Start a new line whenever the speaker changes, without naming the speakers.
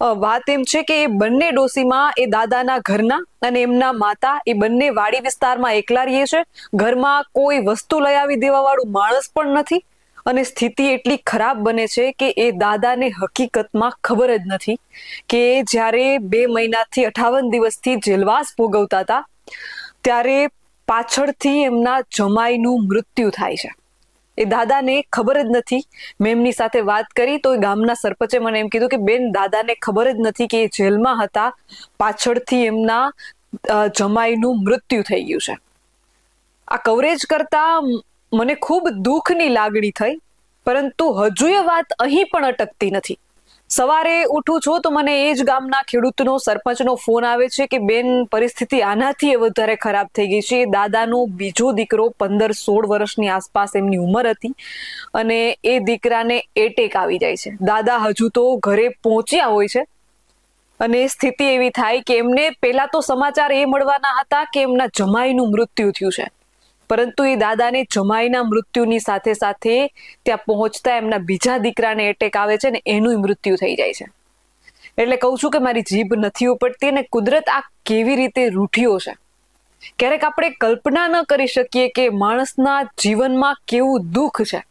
વાત એમ છે કે એ બંને ડોસીમાં એ દાદાના ઘરના અને એમના માતા એ બંને વાડી વિસ્તારમાં એકલા રહીએ છે. ઘરમાં કોઈ વસ્તુ લઈ આવી દેવા વાળું માણસ પણ નથી અને સ્થિતિ એટલી ખરાબ બને છે કે એ દાદાને હકીકતમાં ખબર જ નથી કે જ્યારે બે મહિનાથી અઠાવન દિવસથી જેલવાસ ભોગવતા હતા, ત્યારે પાછળથી એમના જમાઈનું મૃત્યુ થાય છે. એ દાદાને ખબર જ નથી. મેં એમની સાથે વાત કરી તો એ ગામના સરપંચે મને એમ કીધું કે, બેન, દાદાને ખબર જ નથી કે એ જેલમાં હતા. પાછળથી એમના જમાઈનું મૃત્યુ થઈ ગયું છે. આ કવરેજ કરતા મને ખૂબ દુઃખની લાગણી થઈ. પરંતુ હજુ એ વાત અહીં પણ અટકતી નથી. સવારે ઉઠું છું તો મને એ જ ગામના ખેડૂતનો, સરપંચનો ફોન આવે છે કે, બેન, પરિસ્થિતિ આનાથી વધારે ખરાબ થઈ ગઈ છે. દાદાનો બીજો દીકરો પંદર સોળ વર્ષની આસપાસ એમની ઉંમર હતી અને એ દીકરાને એટેક આવી જાય છે. દાદા હજુ તો ઘરે પહોંચ્યા હોય છે અને સ્થિતિ એવી થાય કે એમને પહેલા તો સમાચાર એ મળવાના હતા કે એમના જમાઈનું મૃત્યુ થયું છે. પરંતુ એ દાદાને જમાઈના મૃત્યુની સાથે સાથે ત્યાં પહોંચતા એમના બીજા દીકરાને એટેક આવે છે ને એનું મૃત્યુ થઈ જાય છે. એટલે કહું છું કે મારી જીભ નથી ઉપડતી અને કુદરત આ કેવી રીતે રૂઠ્યો છે? ક્યારેક આપણે કલ્પના ન કરી શકીએ કે માણસના જીવનમાં કેવું દુઃખ છે.